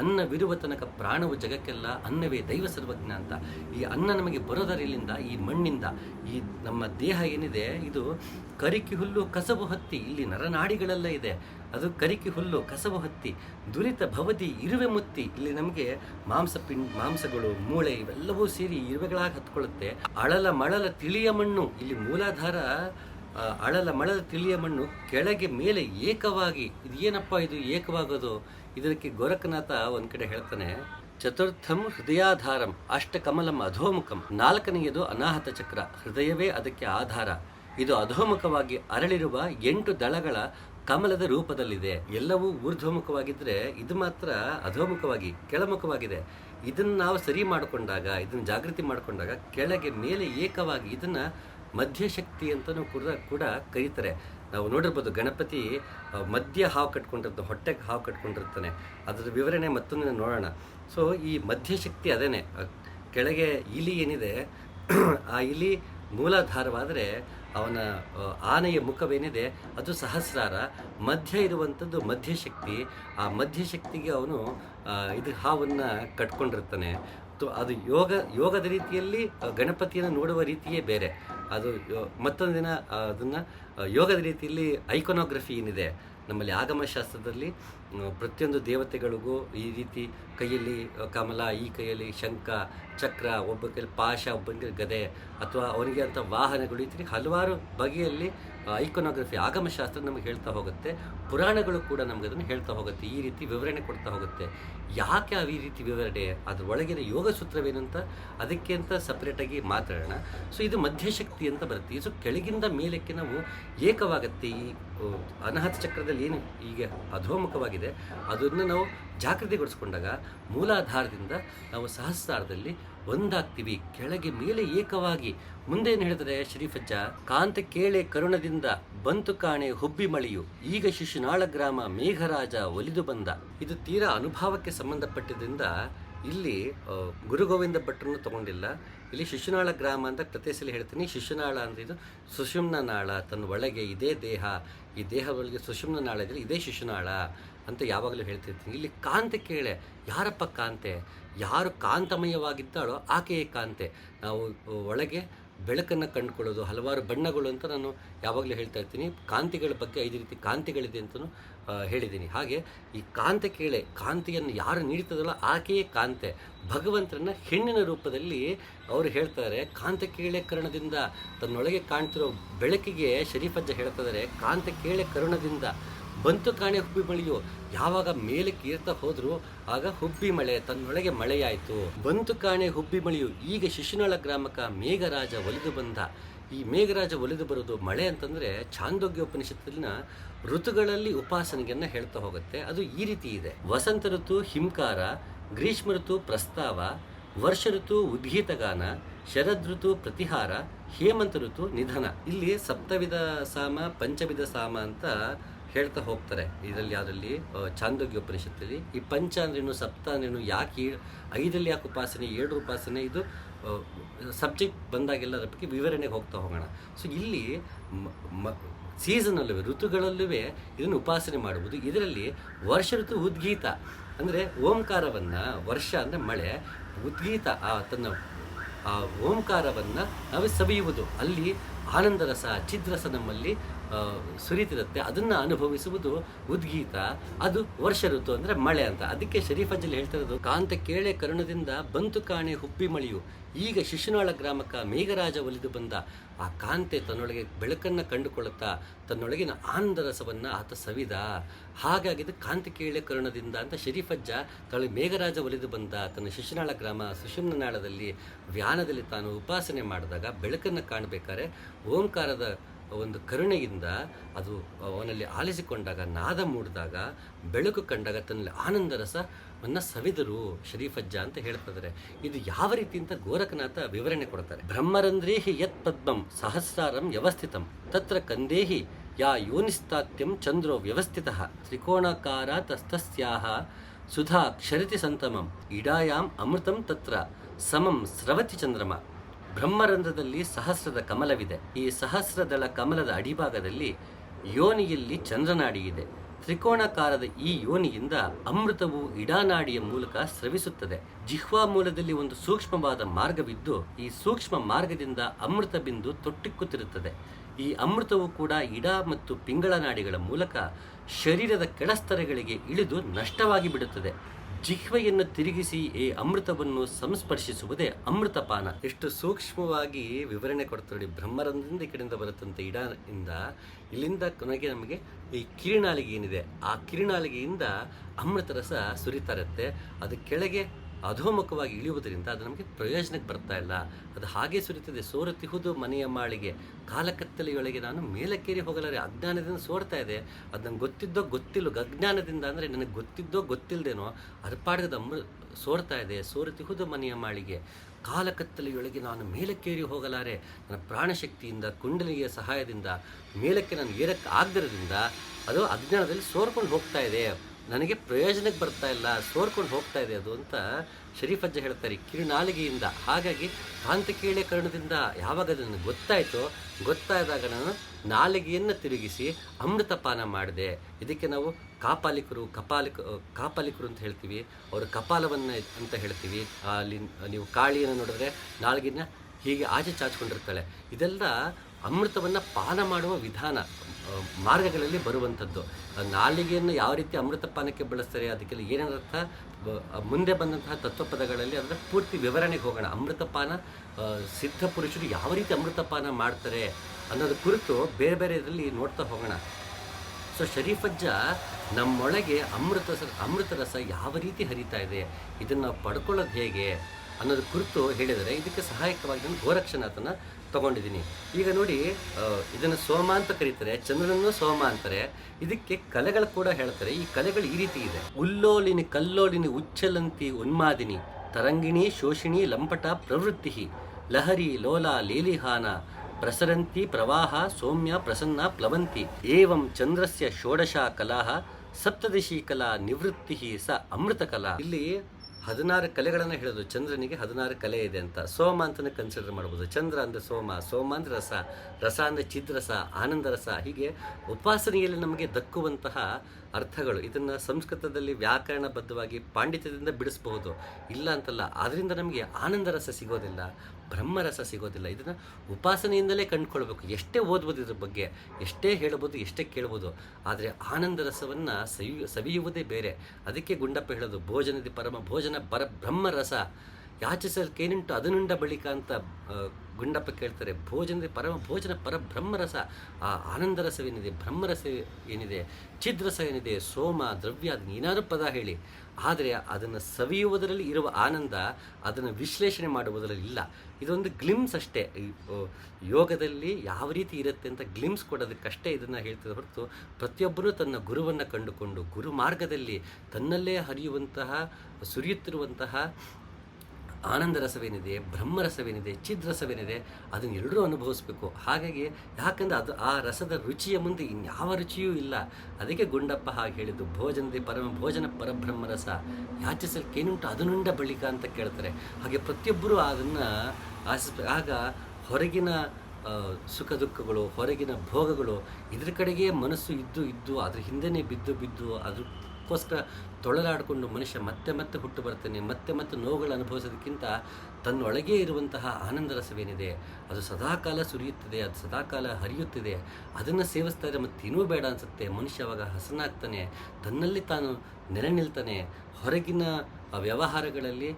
ಅನ್ನವಿರುವ ತನಕ ಪ್ರಾಣವು ಜಗಕ್ಕೆಲ್ಲ, ಅನ್ನವೇ ದೈವ ಸರ್ವಜ್ಞ ಅಂತ. ಈ ಅನ್ನ ನಮಗೆ ಬರೋದರಿಲ್ಲಿಂದ, ಈ ಮಣ್ಣಿಂದ, ಈ ನಮ್ಮ ದೇಹ ಏನಿದೆ, ಇದು ಕರಿಕಿ ಹುಲ್ಲು ಕಸಬು ಹತ್ತಿ, ಇಲ್ಲಿ ನರನಾಡಿಗಳೆಲ್ಲ ಇದೆ. ಅದು ಕರಿಕಿ ಹುಲ್ಲು ಕಸವು ಹತ್ತಿ, ದುರಿತ ಭವದಿ, ಇರುವೆ ಮುತ್ತಿ. ಇಲ್ಲಿ ನಮಗೆ ಮಾಂಸ ಪಿಂಡ್ ಮಾಂಸಗಳು, ಮೂಳೆ ಇವೆಲ್ಲವೂ ಸೇರಿ ಇರುವೆಗಳಾಗಿ ಹತ್ಕೊಳ್ಳುತ್ತೆ. ಅಳಲ ಮಳಲ ತಿಳಿಯ ಮಣ್ಣು. ಇಲ್ಲಿ ಮೂಲಾಧಾರ ಅಳಲ ಮಳಲ ತಿಳಿಯ ಮಣ್ಣು ಕೆಳಗೆ ಮೇಲೆ ಏಕವಾಗಿ, ಇದು ಏನಪ್ಪ ಇದು ಏಕವಾಗೋದು? ಇದಕ್ಕೆ ಗೋರಖನಾಥ ಒಂದು ಕಡೆ ಹೇಳ್ತಾನೆ, ಚತುರ್ಥಂ ಹೃದಯಾಧಾರಂ, ಅಷ್ಟಕಮಲಂ ಅಧೋಮುಖಂ, ನಾಲ್ಕನೆಯದು ಅನಾಹತ ಚಕ್ರ, ಹೃದಯವೇ ಅದಕ್ಕೆ ಆಧಾರ. ಇದು ಅಧೋಮುಖವಾಗಿ ಅರಳಿರುವ ಎಂಟು ದಳಗಳ ಕಮಲದ ರೂಪದಲ್ಲಿದೆ. ಎಲ್ಲವೂ ಊರ್ಧ್ವಮುಖವಾಗಿದ್ದರೆ ಇದು ಮಾತ್ರ ಅಧೋಮುಖವಾಗಿ, ಕೆಳಮುಖವಾಗಿದೆ. ಇದನ್ನು ನಾವು ಸರಿ ಮಾಡಿಕೊಂಡಾಗ, ಇದನ್ನು ಜಾಗೃತಿ ಮಾಡಿಕೊಂಡಾಗ ಕೆಳಗೆ ಮೇಲೆ ಏಕವಾಗಿ ಇದನ್ನು ಮಧ್ಯಶಕ್ತಿ ಅಂತಲೂ ಕೂಡ ಕೂಡ ಕರೀತಾರೆ. ನಾವು ನೋಡಿರ್ಬೋದು ಗಣಪತಿ ಮಧ್ಯ ಹಾವು ಕಟ್ಕೊಂಡಿರ್ತಾನೆ ಹೊಟ್ಟೆಗೆ ಹಾವು ಕಟ್ಕೊಂಡಿರ್ತಾನೆ. ಅದರ ವಿವರಣೆ ಮತ್ತೊಂದು ನೋಡೋಣ. ಸೊ, ಈ ಮಧ್ಯಶಕ್ತಿ ಅದೇನೆ. ಕೆಳಗೆ ಇಲಿ ಏನಿದೆ, ಆ ಇಲಿ ಮೂಲಾಧಾರವಾದರೆ ಅವನ ಆನೆಯ ಮುಖವೇನಿದೆ, ಅದು ಸಹಸ್ರಾರ, ಮಧ್ಯ ಇರುವಂಥದ್ದು ಮಧ್ಯಶಕ್ತಿ, ಆ ಮಧ್ಯಶಕ್ತಿಗೆ ಅವನು ಇದು ಹಾವನ್ನು ಕಟ್ಕೊಂಡಿರ್ತಾನೆ. ಅದು ಯೋಗ, ಯೋಗದ ರೀತಿಯಲ್ಲಿ ಗಣಪತಿಯನ್ನು ನೋಡುವ ರೀತಿಯೇ ಬೇರೆ. ಅದು ಮತ್ತೊಂದು ದಿನ ಅದನ್ನ ಯೋಗದ ರೀತಿಯಲ್ಲಿ ಐಕೋನೋಗ್ರಫಿ ಏನಿದೆ ನಮ್ಮಲ್ಲಿ ಆಗಮಶಾಸ್ತ್ರದಲ್ಲಿ ಪ್ರತಿಯೊಂದು ದೇವತೆಗಳಿಗೂ ಈ ರೀತಿ ಕೈಯಲ್ಲಿ ಕಮಲ, ಈ ಕೈಯಲ್ಲಿ ಶಂಖ, ಚಕ್ರ, ಒಬ್ಬ ಕೈಯಲ್ಲಿ ಪಾಶ ಒಬ್ಬನ ಗದೆ, ಅಥವಾ ಅವನಿಗೆ ಅಂತ ವಾಹನಗಳು ಈ ಹಲವಾರು ಬಗೆಯಲ್ಲಿ ಐಕೊನೋಗ್ರಫಿ ಆಗಮಶಾಸ್ತ್ರ ನಮಗೆ ಹೇಳ್ತಾ ಹೋಗುತ್ತೆ. ಪುರಾಣಗಳು ಕೂಡ ನಮಗೆ ಅದನ್ನು ಹೇಳ್ತಾ ಹೋಗುತ್ತೆ. ಈ ರೀತಿ ವಿವರಣೆ ಕೊಡ್ತಾ ಹೋಗುತ್ತೆ. ಯಾಕೆ ಆ ಈ ರೀತಿ ವಿವರಣೆ? ಅದ್ರ ಒಳಗಿನ ಯೋಗ ಸೂತ್ರವೇನು ಅಂತ ಅದಕ್ಕೆ ಅಂತ ಸಪ್ರೇಟಾಗಿ ಮಾತಾಡೋಣ. ಸೊ ಇದು ಮಧ್ಯಶಕ್ತಿ ಅಂತ ಬರುತ್ತೆ. ಸೊ ಕೆಳಗಿಂದ ಮೇಲಕ್ಕೆ ನಾವು ಏಕವಾಗುತ್ತೆ. ಈ ಅನಾಹತ ಚಕ್ರದಲ್ಲಿ ಏನು ಈಗ ಅಧೋಮುಖವಾಗಿದೆ. ಅದನ್ನು ನಾವು ಜಾಗೃತಿಗೊಳಿಸ್ಕೊಂಡಾಗ ಮೂಲಾಧಾರದಿಂದ ನಾವು ಸಹಸ್ರಾರದಲ್ಲಿ ಒಂದಾಗ್ತೀವಿ. ಕೆಳಗೆ ಮೇಲೆ ಏಕವಾಗಿ ಮುಂದೆ ಏನು ಹೇಳ್ತಾರೆ ಶರೀಫಜ್ಜ ಕಾಂತ ಕೇಳೆ ಕರುಣದಿಂದ ಬಂತು ಕಾಣೆ ಹುಬ್ಬಿ ಮಳೆಯು. ಈಗ ಶಿಶುನಾಳ ಗ್ರಾಮ ಮೇಘರಾಜ ಒಲಿದು ಬಂದ. ಇದು ತೀರಾ ಅನುಭವಕ್ಕೆ ಸಂಬಂಧಪಟ್ಟಿದ್ದರಿಂದ ಇಲ್ಲಿ ಗುರುಗೋವಿಂದ ಗುರು ಗೋವಿಂದ ಭಟ್ರನ್ನು ತಗೊಂಡಿಲ್ಲ. ಇಲ್ಲಿ ಶಿಶುನಾಳ ಗ್ರಾಮ ಅಂತ ಪ್ರತಿಸಲಿ ಹೇಳ್ತೀನಿ. ಶಿಶುನಾಳ ಅಂದ್ರೆ ಇದು ಸುಷುಮ್ನ ನಾಳ. ತನ್ನ ಒಳಗೆ ಇದೇ ದೇಹ. ಈ ದೇಹ ಒಳಗೆ ಸುಷುಮ್ನ ನಾಳ ಇದ್ರೆ ಇದೇ ಶಿಶುನಾಳ ಅಂತ ಯಾವಾಗಲೂ ಹೇಳ್ತಿರ್ತೀನಿ. ಇಲ್ಲಿ ಕಾಂತೆ ಕೇಳೆ, ಯಾರಪ್ಪ ಕಾಂತೆ? ಯಾರು ಕಾಂತಮಯವಾಗಿದ್ದಾಳೋ ಆಕೆಯೇ ಕಾಂತೆ. ನಾವು ಒಳಗೆ ಬೆಳಕನ್ನು ಕಂಡುಕೊಳ್ಳೋದು, ಹಲವಾರು ಬಣ್ಣಗಳು ಅಂತ ನಾನು ಯಾವಾಗಲೂ ಹೇಳ್ತಾ ಇರ್ತೀನಿ. ಕಾಂತಿಗಳ ಬಗ್ಗೆ ಐದು ರೀತಿ ಕಾಂತಿಗಳಿದೆ ಅಂತಲೂ ಹೇಳಿದ್ದೀನಿ. ಹಾಗೆ ಈ ಕಾಂತೆ ಕೇಳೆ, ಕಾಂತಿಯನ್ನು ಯಾರು ನೀಡ್ತದಲ್ಲ ಆಕೆಯೇ ಕಾಂತೆ. ಭಗವಂತರನ್ನ ಹೆಣ್ಣಿನ ರೂಪದಲ್ಲಿ ಅವರು ಹೇಳ್ತಾರೆ, ಕಾಂತ ಕೇಳೆ ಕರ್ಣದಿಂದ. ತನ್ನೊಳಗೆ ಕಾಣ್ತಿರೋ ಬೆಳಕಿಗೆ ಶರೀಫಜ್ಜ ಹೇಳ್ತಿದ್ದಾರೆ ಕಾಂತ ಕೇಳೆ ಕರುಣದಿಂದ. ಬಂತು ಕಾಣೆ ಹುಬ್ಬಿ ಮಳೆಯು ಯಾವಾಗ ಮೇಲೆ ಕೀರ್ತಾ ಹೋದ್ರು, ಆಗ ಹುಬ್ಬಿ ಮಳೆ, ತನ್ನೊಳಗೆ ಮಳೆಯಾಯಿತು. ಬಂತು ಕಾಣೆ ಹುಬ್ಬಿ ಮಳೆಯು ಈಗ ಶಿಶುನಾಳ ಗ್ರಾಮಕ ಮೇಘರಾಜ ಒಲಿದು ಬಂದ. ಈ ಮೇಘರಾಜ ಒಲಿದು ಬರೋದು ಮಳೆ ಅಂತಂದ್ರೆ ಚಾಂದೋಗ್ಯ ಉಪನಿಷತ್ತಿನ ಋತುಗಳಲ್ಲಿ ಉಪಾಸನೆಯನ್ನು ಹೇಳ್ತಾ ಹೋಗುತ್ತೆ. ಅದು ಈ ರೀತಿ ಇದೆ. ವಸಂತ ಋತು ಹಿಂಕಾರ ಗ್ರೀಷ್ಮ ಋತು ಪ್ರಸ್ತಾವ, ವರ್ಷ ಋತು ಉದ್ಗೀತಗಾನ, ಶರದ್ ಋತು ಪ್ರತಿಹಾರ, ಹೇಮಂತ ಋತು ನಿಧನ. ಇಲ್ಲಿ ಸಪ್ತವಿಧ ಸಾಮ, ಪಂಚವಿಧ ಸಾಮ ಅಂತ ಹೇಳ್ತಾ ಹೋಗ್ತಾರೆ. ಇದರಲ್ಲಿ ಅದರಲ್ಲಿ ಚಾಂದೋಗ್ಯ ಉಪನಿಷತ್ತಲ್ಲಿ. ಈ ಪಂಚ ಅಂದ್ರೇನು ಸಪ್ತ ಅಂದ್ರೇನು ಯಾಕೆ ಐದರಲ್ಲಿ ಯಾಕೆ ಉಪಾಸನೆ ಏಳು ಉಪಾಸನೆ, ಇದು ಸಬ್ಜೆಕ್ಟ್ ಬಂದಾಗೆಲ್ಲ ಅದ್ರ ಬಗ್ಗೆ ವಿವರಣೆಗೆ ಹೋಗ್ತಾ ಹೋಗೋಣ. ಸೊ ಇಲ್ಲಿ ಸೀಸನಲ್ಲೂ ಋತುಗಳಲ್ಲೂ ಇದನ್ನು ಉಪಾಸನೆ ಮಾಡುವುದು. ಇದರಲ್ಲಿ ವರ್ಷ ಋತು ಉದ್ಗೀತ. ಅಂದರೆ ಓಂಕಾರವನ್ನು ವರ್ಷ ಅಂದರೆ ಮಳೆ, ಉದ್ಗೀತ, ಆ, ತನ್ನ, ಆ, ಓಂಕಾರವನ್ನು ನಾವು ಸವಿಯುವುದು. ಅಲ್ಲಿ ಆನಂದ ರಸ ಚಿದ್ರಸ ನಮ್ಮಲ್ಲಿ ಸುರಿತಿರುತ್ತೆ. ಅದನ್ನು ಅನುಭವಿಸುವುದು ಉದ್ಗೀತ. ಅದು ವರ್ಷ ಋತು ಅಂದರೆ ಮಳೆ ಅಂತ. ಅದಕ್ಕೆ ಶರೀಫಜ್ಜಲ್ಲಿ ಹೇಳ್ತಾ ಇರೋದು ಕಾಂತ ಕೇಳೆ ಕರುಣದಿಂದ ಬಂತು ಕಾಣೆ ಹುಬ್ಬಿ ಮಳೆಯು. ಈಗ ಶಿಶುನಾಳ ಗ್ರಾಮಕ್ಕ ಮೇಘರಾಜ ಒಲಿದು ಬಂದ. ಆ ಕಾಂತೆ ತನ್ನೊಳಗೆ ಬೆಳಕನ್ನು ಕಂಡುಕೊಳ್ಳುತ್ತಾ, ತನ್ನೊಳಗಿನ ಆನಂದ ರಸವನ್ನು ಆತ ಸವಿದ. ಹಾಗಾಗಿದ್ದು ಕಾಂತಿ ಕೇಳೆ ಕರುಣದಿಂದ ಅಂತ ಶರೀಫಜ್ಜ ತಳಿ ಮೇಘರಾಜ ಒಲಿದು ಬಂದ. ತನ್ನ ಶಿಶುನಾಳ ಗ್ರಾಮ ಸುಷುಮ್ನಾಳದಲ್ಲಿ ವ್ಯಾನದಲ್ಲಿ ತಾನು ಉಪಾಸನೆ ಮಾಡಿದಾಗ ಬೆಳಕನ್ನು ಕಾಣಬೇಕಾದ್ರೆ ಓಂಕಾರದ ಒಂದು ಕರುಣೆಯಿಂದ ಅದು ಅವನಲ್ಲಿ ಆಲಿಸಿಕೊಂಡಾಗ, ನಾದ ಮೂಡಿದಾಗ, ಬೆಳಕು ಕಂಡಾಗ ತನ್ನಲ್ಲಿ ಆನಂದ ರಸವನ್ನ ಸವಿದರು ಶರೀಫಜ್ಜ ಅಂತ ಹೇಳ್ತಿದ್ದಾರೆ ಇದು ಯಾವ ರೀತಿ ಅಂತ ಗೋರಖನಾಥ ವಿವರಣೆ ಕೊಡ್ತಾರೆ? ಬ್ರಹ್ಮರಂಧ್ರೇಹಿ ಯತ್ ಪದ್ಮಂ ಸಹಸ್ರಾರಂ ವ್ಯವಸ್ಥಿತಂ. ತತ್ರ ಕಂದೇಹಿ ಯಾ ಯೋನಿಸ್ತಾತ್ಯಂ ಚಂದ್ರೋ ವ್ಯವಸ್ಥಿತ. ತ್ರಿಕೋಣಕಾರ ತಸ್ತಸ್ಯಾಹ ಸುಧಾ ಕ್ಷರತಿ ಸಂತಮಂ. ಇಡಾಯಾಮ್ ಅಮೃತಂ ತತ್ರ ಸಮಂ ಸ್ರವತಿ ಚಂದ್ರಮ. ಬ್ರಹ್ಮರಂಧ್ರದಲ್ಲಿ ಸಹಸ್ರದ ಕಮಲವಿದೆ. ಈ ಸಹಸ್ರದಳ ಕಮಲದ ಅಡಿಭಾಗದಲ್ಲಿ ಯೋನಿಯಲ್ಲಿ ಚಂದ್ರನಾಡಿ ಇದೆ ತ್ರಿಕೋಣಕಾರದ ಈ ಯೋನಿಯಿಂದ ಅಮೃತವು ಇಡಾನಾಡಿಯ ಮೂಲಕ ಸ್ರವಿಸುತ್ತದೆ. ಜಿಹ್ವಾ ಮೂಲದಲ್ಲಿ ಒಂದು ಸೂಕ್ಷ್ಮವಾದ ಮಾರ್ಗವಿದ್ದು, ಈ ಸೂಕ್ಷ್ಮ ಮಾರ್ಗದಿಂದ ಅಮೃತ ಬಿಂದು ತೊಟ್ಟಿಕ್ಕುತ್ತಿರುತ್ತದೆ. ಈ ಅಮೃತವು ಕೂಡ ಇಡ ಮತ್ತು ಪಿಂಗಳ ನಾಡಿಗಳ ಮೂಲಕ ಶರೀರದ ಕೆಳಸ್ತರಗಳಿಗೆ ಇಳಿದು ನಷ್ಟವಾಗಿ ಬಿಡುತ್ತದೆ ಜಿಹ್ವೆಯನ್ನು ತಿರುಗಿಸಿ ಈ ಅಮೃತವನ್ನು ಸಂಸ್ಪರ್ಶಿಸುವುದೇ ಅಮೃತಪಾನ. ಎಷ್ಟು ಸೂಕ್ಷ್ಮವಾಗಿ ವಿವರಣೆ ಕೊಡ್ತಾರೆ ಬ್ರಹ್ಮರಂಧದಿಂದ ಈ ಕಡೆಯಿಂದ ಬರುತ್ತಂತೆ ಇಡ ಇಂದ ಇಲ್ಲಿಂದ ಕೊನೆಗೆ ನಮಗೆ ಈ ಕಿರಿನಾಲಿಗೆ ಏನಿದೆ ಆ ಕಿರಿನಾಲಿಗೆಯಿಂದ ಅಮೃತ ರಸ ಸುರಿತಾ ಇರುತ್ತೆ ಅದು ಕೆಳಗೆ ಅಧೋಮುಖವಾಗಿ ಇಳಿಯುವುದರಿಂದ ಅದು ನಮಗೆ ಪ್ರಯೋಜನಕ್ಕೆ ಬರ್ತಾ ಇಲ್ಲ. ಅದು ಹಾಗೆ ಸುರಿತದೆ ಸೋರತಿಹುದು ಮನೆಯ ಮಾಳಿಗೆ. ಕಾಲಕತ್ತಲೆಯೊಳಗೆ ನಾನು ಮೇಲಕ್ಕೇರಿ ಹೋಗಲಾರೆ ಅಜ್ಞಾನದಿಂದ ಸೋರ್ತಾ ಇದೆ. ಅದು ನಂಗೆ ಗೊತ್ತಿದ್ದೋ ಗೊತ್ತಿಲ್ಲ ಅಜ್ಞಾನದಿಂದ ಅಂದರೆ ನನಗೆ ಗೊತ್ತಿದ್ದೋ ಗೊತ್ತಿಲ್ಲದೇನೋ ಅರ್ಪಾಡದ ಪಾಡದ ಅಮೃ ಸೋರ್ತಾ ಇದೆ ಸೋರತಿಹುದು ಮನೆಯ ಮಾಳಿಗೆ. ಕಾಲಕತ್ತಲೆಯೊಳಗೆ ನಾನು ಮೇಲಕ್ಕೇರಿ ಹೋಗಲಾರೆ ನನ್ನ ಪ್ರಾಣಶಕ್ತಿಯಿಂದ, ಕುಂಡಲಿಯ ಸಹಾಯದಿಂದ, ಮೇಲಕ್ಕೆ ನಾನು ಏರಕ್ಕೆ ಆಗದಿರೋದ್ರಿಂದ ಅದು ಅಜ್ಞಾನದಲ್ಲಿ ಸೋರ್ಕೊಂಡು ಹೋಗ್ತಾ ಇದೆ. ನನಗೆ ಪ್ರಯೋಜನಕ್ಕೆ ಬರ್ತಾ ಇಲ್ಲ, ಸೋರ್ಕೊಂಡು ಹೋಗ್ತಾ ಇದೆ ಅದು ಅಂತ ಶರೀಫಜ್ಜ ಹೇಳ್ತಾರೆ, ಕಿರುನಾಲಿಗೆಯಿಂದ. ಹಾಗಾಗಿ ಕಾಂತಕೇಳೆ ಕರ್ಣದಿಂದ ಯಾವಾಗ ನನಗೆ ಗೊತ್ತಾಯಿತೋ, ಗೊತ್ತಾದಾಗ ನಾನು ನಾಲಿಗೆಯನ್ನು ತಿರುಗಿಸಿ ಅಮೃತಪಾನ ಮಾಡಿದೆ. ಇದಕ್ಕೆ ನಾವು ಕಾಪಾಲಿಕರು, ಕಪಾಲಿಕ, ಕಾಪಾಲಿಕರು ಅಂತ ಹೇಳ್ತೀವಿ. ಅವರು ಕಪಾಲವನ್ನು ಅಂತ ಹೇಳ್ತೀವಿ. ಅಲ್ಲಿ ನೀವು ಕಾಳಿಯನ್ನು ನೋಡಿದ್ರೆ ನಾಲಿಗೆನ ಹೀಗೆ ಆಚೆ ಚಾಚ್ಕೊಂಡಿರ್ತಾಳೆ. ಇದೆಲ್ಲ ಅಮೃತವನ್ನು ಪಾನ ಮಾಡುವ ವಿಧಾನ. ಮಾರ್ಗಗಳಲ್ಲಿ ಬರುವಂಥದ್ದು. ನಾಲಿಗೆಯನ್ನು ಯಾವ ರೀತಿ ಅಮೃತಪಾನಕ್ಕೆ ಬಳಸ್ತಾರೆ, ಅದಕ್ಕೆಲ್ಲ ಏನರ್ಥ ಮುಂದೆ ಬಂದಂತಹ ತತ್ವಪದಗಳಲ್ಲಿ ಅದರ ಪೂರ್ತಿ ವಿವರಣೆಗೆ ಹೋಗೋಣ. ಅಮೃತಪಾನ ಸಿದ್ಧ ಪುರುಷರು ಯಾವ ರೀತಿ ಅಮೃತಪಾನ ಮಾಡ್ತಾರೆ ಅನ್ನೋದು ಕುರಿತು ಬೇರೆ ಬೇರೆ ಇದರಲ್ಲಿ ನೋಡ್ತಾ ಹೋಗೋಣ. ಸೊ, ಶರೀಫಜ್ಜ ನಮ್ಮೊಳಗೆ ಅಮೃತ ಅಮೃತ ರಸ ಯಾವ ರೀತಿ ಹರಿತಾ ಇದೆ, ಇದನ್ನು ಪಡ್ಕೊಳ್ಳೋದು ಹೇಗೆ ಅನ್ನೋದು ಕುರಿತು ಹೇಳಿದರೆ ಇದಕ್ಕೆ ಸಹಾಯಕವಾಗಿ ಗೋರಕ್ಷನಾಥನ ತಗೊಂಡಿದ್ದೀನಿ. ಈಗ ನೋಡಿ ಇದನ್ನು ಸೋಮ ಅಂತ ಕರೀತಾರೆ, ಚಂದ್ರನನ್ನು ಸೋಮ ಅಂತಾರೆ. ಇದಕ್ಕೆ ಕಲೆಗಳು ಕೂಡ ಹೇಳ್ತಾರೆ. ಈ ಕಲೆಗಳು ಈ ರೀತಿ ಇದೆ. ಉಲ್ಲೋಲಿನಿ ಕಲ್ಲೋಲಿನಿ ಉಚ್ಚಲಂತಿ ಉನ್ಮಾದಿನಿ, ತರಂಗಿಣಿ ಶೋಷಿಣಿ ಲಂಪಟ ಪ್ರವೃತ್ತಿ ಲಹರಿ ಲೋಲ ಲೀಲಿಹಾನ, ಪ್ರಸರಂತಿ ಪ್ರವಾಹ ಸೌಮ್ಯ ಪ್ರಸನ್ನ ಪ್ಲವಂತಿ, ಏವಂ ಚಂದ್ರಸ್ಯ ಷೋಡಶ ಕಲಾ ಸಪ್ತದಶಿ ಕಲಾ ನಿವೃತ್ತಿ ಸ ಅಮೃತ ಕಲಾ. ಇಲ್ಲಿ ಹದಿನಾರು ಕಲೆಗಳನ್ನು ಹೇಳೋದು ಚಂದ್ರನಿಗೆ ಹದಿನಾರು ಕಲೆ ಇದೆ ಅಂತ. ಸೋಮ ಅಂತಲೇ ಕನ್ಸಿಡರ್ ಮಾಡ್ಬೋದು. ಚಂದ್ರ ಅಂದರೆ ಸೋಮ ಸೋಮ ಅಂದರೆ ರಸ ರಸ ಅಂದರೆ ಚಿದ್ರಸ, ಆನಂದ ರಸ. ಹೀಗೆ ಉಪಾಸನೆಯಲ್ಲಿ ನಮಗೆ ದಕ್ಕುವಂತಹ ಅರ್ಥಗಳು. ಇದನ್ನು ಸಂಸ್ಕೃತದಲ್ಲಿ ವ್ಯಾಕರಣಬದ್ಧವಾಗಿ ಪಾಂಡಿತ್ಯದಿಂದ ಬಿಡಿಸಬಹುದು. ಇಲ್ಲ ಅಂತಲ್ಲ ಆದ್ದರಿಂದ ನಮಗೆ ಆನಂದ ರಸ ಸಿಗೋದಿಲ್ಲ. ಬ್ರಹ್ಮರಸ ಸಿಗೋದಿಲ್ಲ. ಇದನ್ನು ಉಪಾಸನೆಯಿಂದಲೇ ಕಂಡುಕೊಳ್ಬೇಕು. ಎಷ್ಟೇ ಓದ್ಬೋದು ಇದ್ರ ಬಗ್ಗೆ, ಎಷ್ಟೇ ಹೇಳ್ಬೋದು ಎಷ್ಟೇ ಕೇಳ್ಬೋದು, ಆದರೆ ಆನಂದ ರಸವನ್ನು ಸವಿಯು ಸವಿಯುವುದೇ ಬೇರೆ. ಅದಕ್ಕೆ ಗುಂಡಪ್ಪ ಹೇಳೋದು, ಭೋಜನದಿ ಪರಮ ಭೋಜನ ಬರ ಬ್ರಹ್ಮರಸ. ಯಾಚಿಸಲ್ಕೇನುಂಟು ಅದನ್ನುಂಡ ಬಳಿಕ ಅಂತ ಗುಂಡಪ್ಪ ಕೇಳ್ತಾರೆ, ಭೋಜನದ ಪರಮ ಭೋಜನ ಪರ ಬ್ರಹ್ಮರಸ. ಆ ಆನಂದ ರಸವೇನಿದೆ ಬ್ರಹ್ಮರಸ ಏನಿದೆ, ಛಿದ್ರಸ ಏನಿದೆ, ಸೋಮ ದ್ರವ್ಯ ಅದನ್ನ ಏನಾದರೂ ಪದ ಹೇಳಿ. ಆದರೆ ಅದನ್ನು ಸವಿಯುವುದರಲ್ಲಿ ಇರುವ ಆನಂದ, ಅದನ್ನು ವಿಶ್ಲೇಷಣೆ ಮಾಡುವುದರಲ್ಲಿ ಇಲ್ಲ. ಇದೊಂದು ಗ್ಲಿಮ್ಸ್ ಅಷ್ಟೇ. ಯೋಗದಲ್ಲಿ ಯಾವ ರೀತಿ ಇರುತ್ತೆ ಅಂತ ಗ್ಲಿಮ್ಸ್ ಕೊಡೋದಕ್ಕಷ್ಟೇ ಇದನ್ನು ಹೇಳ್ತಿದ್ದೆ ಹೊರತು ಪ್ರತಿಯೊಬ್ಬರೂ ತನ್ನ ಗುರುವನ್ನು ಕಂಡುಕೊಂಡು ಗುರು ಮಾರ್ಗದಲ್ಲಿ ತನ್ನಲ್ಲೇ ಹರಿಯುವಂತಹ, ಸುರಿಯುತ್ತಿರುವಂತಹ ಆನಂದ ರಸವೇನಿದೆ ಬ್ರಹ್ಮರಸವೇನಿದೆ, ಚಿದ್ರಸವೇನಿದೆ, ಅದನ್ನು ಎಲ್ಲರೂ ಅನುಭವಿಸ್ಬೇಕು. ಹಾಗಾಗಿ ಯಾಕಂದ್ರೆ ಅದು ಆ ರಸದ ರುಚಿಯ ಮುಂದೆ ಇನ್ಯಾವ ರುಚಿಯೂ ಇಲ್ಲ. ಅದಕ್ಕೆ ಗುಂಡಪ್ಪ ಹಾಗೆ ಹೇಳಿದ್ದು, ಭೋಜನದಿ ಪರಮ ಭೋಜನ ಪರಬ್ರಹ್ಮರಸ. ಯಾಚಿಸಲ್ಕೇನುಂಟು ಅದನ್ನುಂಡ ಬಳಿಕ ಅಂತ ಕೇಳ್ತಾರೆ. ಹಾಗೆ ಪ್ರತಿಯೊಬ್ಬರೂ ಅದನ್ನು ಆಸಿಸ್ ಆಗ ಹೊರಗಿನ ಸುಖ ದುಃಖಗಳು, ಹೊರಗಿನ ಭೋಗಗಳು, ಇದ್ರ ಕಡೆಗೆ ಮನಸ್ಸು ಇದ್ದು ಇದ್ದು, ಅದ್ರ ಹಿಂದೆನೇ ಬಿದ್ದು ಬಿದ್ದು ಅದಕ್ಕೋಸ್ಕರ ತೊಳಲಾಡಿಕೊಂಡು ಮನುಷ್ಯ ಮತ್ತೆ ಮತ್ತೆ ಹುಟ್ಟು ಬರ್ತಾನೆ, ಮತ್ತೆ ಮತ್ತೆ ನೋವುಗಳು ಅನುಭವಿಸೋದಕ್ಕಿಂತ ತನ್ನೊಳಗೇ ಇರುವಂತಹ ಆನಂದ ರಸವೇನಿದೆ ಅದು ಸದಾಕಾಲ ಸುರಿಯುತ್ತದೆ, ಅದು ಸದಾಕಾಲ ಹರಿಯುತ್ತಿದೆ. ಅದನ್ನು ಸೇವಿಸ್ತಾ ಮತ್ತೆ ಮತ್ತೇನೂ ಬೇಡ ಅನಿಸುತ್ತೆ. ಮನುಷ್ಯ ಅವಾಗ ಹಸನಾಗ್ತಾನೆ. ತನ್ನಲ್ಲಿ ತಾನು ನೆಲೆ ನಿಲ್ತಾನೆ. ಹೊರಗಿನ ವ್ಯವಹಾರಗಳಲ್ಲಿ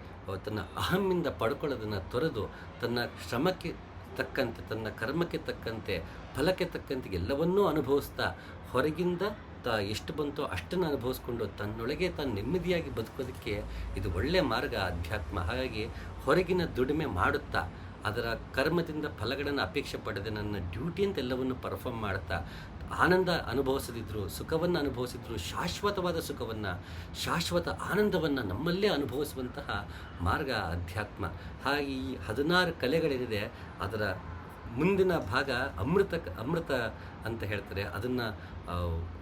ತನ್ನ ಅಹಮ್ಮಿಂದ ಪಡ್ಕೊಳ್ಳೋದನ್ನು ತೊರೆದು ತನ್ನ ಶ್ರಮಕ್ಕೆ ತಕ್ಕಂತೆ, ತನ್ನ ಕರ್ಮಕ್ಕೆ ತಕ್ಕಂತೆ, ಫಲಕ್ಕೆ ತಕ್ಕಂತೆ ಎಲ್ಲವನ್ನೂ ಅನುಭವಿಸ್ತಾ ಹೊರಗಿಂದ ತ ಎಷ್ಟು ಬಂತೋ ಅಷ್ಟನ್ನು ಅನುಭವಿಸ್ಕೊಂಡು ತನ್ನೊಳಗೆ ತಾನು ನೆಮ್ಮದಿಯಾಗಿ ಬದುಕೋದಕ್ಕೆ ಇದು ಒಳ್ಳೆಯ ಮಾರ್ಗ ಅಧ್ಯಾತ್ಮ ಹಾಗಾಗಿ ಹೊರಗಿನ ದುಡಿಮೆ ಮಾಡುತ್ತಾ, ಅದರ ಕರ್ಮದಿಂದ ಫಲಗಳನ್ನು ಅಪೇಕ್ಷೆ ಪಡೆದೆ ನನ್ನ ಡ್ಯೂಟಿ ಅಂತ ಎಲ್ಲವನ್ನು ಪರ್ಫಾರ್ಮ್ ಮಾಡ್ತಾ ಆನಂದ ಅನುಭವಿಸದಿದ್ದರು ಸುಖವನ್ನು ಅನುಭವಿಸಿದ್ರು ಶಾಶ್ವತವಾದ ಸುಖವನ್ನು, ಶಾಶ್ವತ ಆನಂದವನ್ನು ನಮ್ಮಲ್ಲೇ ಅನುಭವಿಸುವಂತಹ ಮಾರ್ಗ ಅಧ್ಯಾತ್ಮ ಹಾಗೆ ಈ ಹದಿನಾರು ಕಲೆಗಳೇನಿದೆ ಅದರ ಮುಂದಿನ ಭಾಗ ಅಮೃತ ಅಮೃತ ಅಂತ ಹೇಳ್ತಾರೆ. ಅದನ್ನು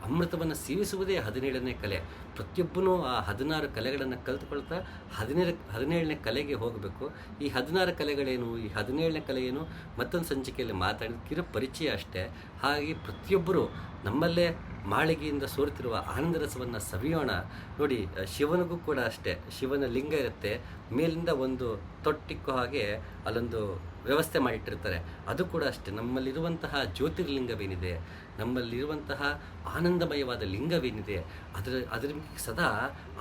ಅಮೃತವನ್ನು ಸೇವಿಸುವುದೇ ಹದಿನೇಳನೇ ಕಲೆ. ಪ್ರತಿಯೊಬ್ಬನೂ ಆ ಹದಿನಾರು ಕಲೆಗಳನ್ನು ಕಲಿತುಕೊಳ್ತಾ ಹದಿನೇಳು, ಹದಿನೇಳನೇ ಕಲೆಗೆ ಹೋಗಬೇಕು. ಈ ಹದಿನಾರು ಕಲೆಗಳೇನು? ಈ ಹದಿನೇಳನೇ ಕಲೆ ಏನು? ಮತ್ತೊಂದು ಸಂಚಿಕೆಯಲ್ಲಿ ಮಾತಾಡಿದ ಪರಿಚಯ ಅಷ್ಟೇ. ಹಾಗೆ ಪ್ರತಿಯೊಬ್ಬರು ನಮ್ಮಲ್ಲೇ ಮಾಳಿಗೆಯಿಂದ ಸೋರುತ್ತಿರುವ ಆನಂದ ರಸವನ್ನು ಸವಿಯೋಣ. ನೋಡಿ, ಶಿವನಿಗೂ ಕೂಡ ಅಷ್ಟೇ. ಶಿವನ ಲಿಂಗ ಇರುತ್ತೆ. ಮೇಲಿಂದ ಒಂದು ತೊಟ್ಟಿಕ್ಕೋ ಹಾಗೆ ಅಲ್ಲೊಂದು ವ್ಯವಸ್ಥೆ ಮಾಡಿಟ್ಟಿರ್ತಾರೆ. ಅದು ಕೂಡ ಅಷ್ಟೇ. ನಮ್ಮಲ್ಲಿರುವಂತಹ ಜ್ಯೋತಿರ್ಲಿಂಗವೇನಿದೆ, ನಮ್ಮಲ್ಲಿರುವಂತಹ ಆನಂದಮಯವಾದ ಲಿಂಗವೇನಿದೆ, ಅದರ ಅದರ ಸದಾ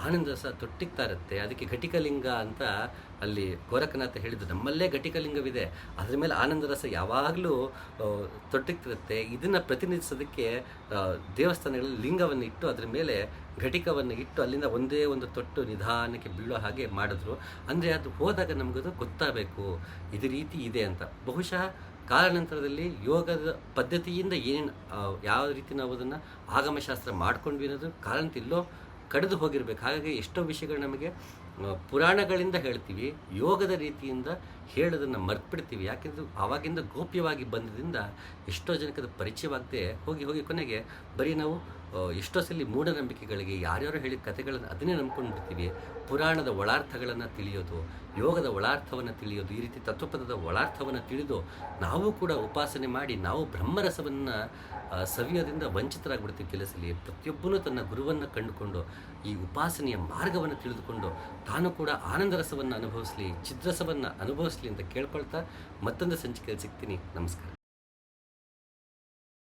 ಆನಂದ ಸಹ ತೊಟ್ಟಿಗ್ತಾ ಇರುತ್ತೆ. ಅದಕ್ಕೆ ಘಟಿಕಲಿಂಗ ಅಂತ ಅಲ್ಲಿ ಗೋರಖನಾಥ ಹೇಳಿದ್ದು ನಮ್ಮಲ್ಲೇ ಘಟಿಕಲಿಂಗವಿದೆ. ಅದರ ಮೇಲೆ ಆನಂದ ರಸ ಯಾವಾಗಲೂ ತೊಟ್ಟಿಗ್ತಿರುತ್ತೆ ಇದನ್ನು ಪ್ರತಿನಿಧಿಸೋದಕ್ಕೆ ದೇವಸ್ಥಾನಗಳಲ್ಲಿ ಲಿಂಗವನ್ನು ಇಟ್ಟು ಅದರ ಮೇಲೆ ಘಟಿಕವನ್ನು ಇಟ್ಟು ಅಲ್ಲಿಂದ ಒಂದೇ ಒಂದು ತೊಟ್ಟು ನಿಧಾನಕ್ಕೆ ಬೀಳೋ ಹಾಗೆ ಮಾಡಿದ್ರು. ಅಂದರೆ ಅದು ಹೋದಾಗ ನಮಗದು ಗೊತ್ತಾಗಬೇಕು. ಇದು ರೀತಿ ಇದೆ ಅಂತ. ಬಹುಶಃ ಕಾಲಾನಂತರದಲ್ಲಿ ಯೋಗದ ಪದ್ಧತಿಯಿಂದ ಏನೇನು ಯಾವ ರೀತಿ ನಾವು ಅದನ್ನು ಆಗಮಶಾಸ್ತ್ರ ಮಾಡ್ಕೊಂಡ್ವಿ ಅನ್ನೋದು ಕಾಲಂತ ಇಲ್ಲೋ ಕಡಿದು ಹೋಗಿರ್ಬೇಕು. ಹಾಗಾಗಿ ಎಷ್ಟೋ ವಿಷಯಗಳು ನಮಗೆ ಪುರಾಣಗಳಿಂದ ಹೇಳ್ತೀವಿ. ಯೋಗದ ರೀತಿಯಿಂದ ಹೇಳೋದನ್ನು ಮರ್ತ್ಬಿಡ್ತೀವಿ. ಯಾಕೆಂದ್ರೆ ಆವಾಗಿಂದ ಗೋಪ್ಯವಾಗಿ ಬಂದದಿಂದ ಎಷ್ಟೋ ಜನಕ್ಕೆ ಅದು ಪರಿಚಯವಾಗದೆ ಹೋಗಿ ಹೋಗಿ ಕೊನೆಗೆ ಬರೀ ನಾವು ಎಷ್ಟೋ ಸಲ ಮೂಢನಂಬಿಕೆಗಳಿಗೆ ಯಾರ್ಯಾರು ಹೇಳಿದ ಕಥೆಗಳನ್ನು ಅದನ್ನೇ ನಂಬ್ಕೊಂಡು ಬಿಡ್ತೀವಿ ಪುರಾಣದ ಒಳಾರ್ಥಗಳನ್ನು ತಿಳಿಯೋದು, ಯೋಗದ ಒಳಾರ್ಥವನ್ನು ತಿಳಿಯೋದು, ಈ ರೀತಿ ತತ್ವಪದದ ಒಳಾರ್ಥವನ್ನು ತಿಳಿದು ನಾವು ಕೂಡ ಉಪಾಸನೆ ಮಾಡಿ ನಾವು ಬ್ರಹ್ಮರಸವನ್ನು ಸವಿಯೋದಿಂದ ವಂಚಿತರಾಗ್ಬಿಡ್ತೀವಿ ಕೆಲಸಲಿ ಪ್ರತಿಯೊಬ್ಬನೂ ತನ್ನ ಗುರುವನ್ನು ಕಂಡುಕೊಂಡು, ಈ ಉಪಾಸನೆಯ ಮಾರ್ಗವನ್ನು ತಿಳಿದುಕೊಂಡು ತಾನು ಕೂಡ ಆನಂದ ರಸವನ್ನು ಅನುಭವಿಸಲಿ ಚಿದ್ರಸವನ್ನು ಅನುಭವಿಸಲಿ ಅಂತ ಕೇಳ್ಕೊಳ್ತಾ ಮತ್ತೊಂದು ಸಂಚಿಕೆಯಲ್ಲಿ ಸಿಗ್ತೀನಿ. ನಮಸ್ಕಾರ.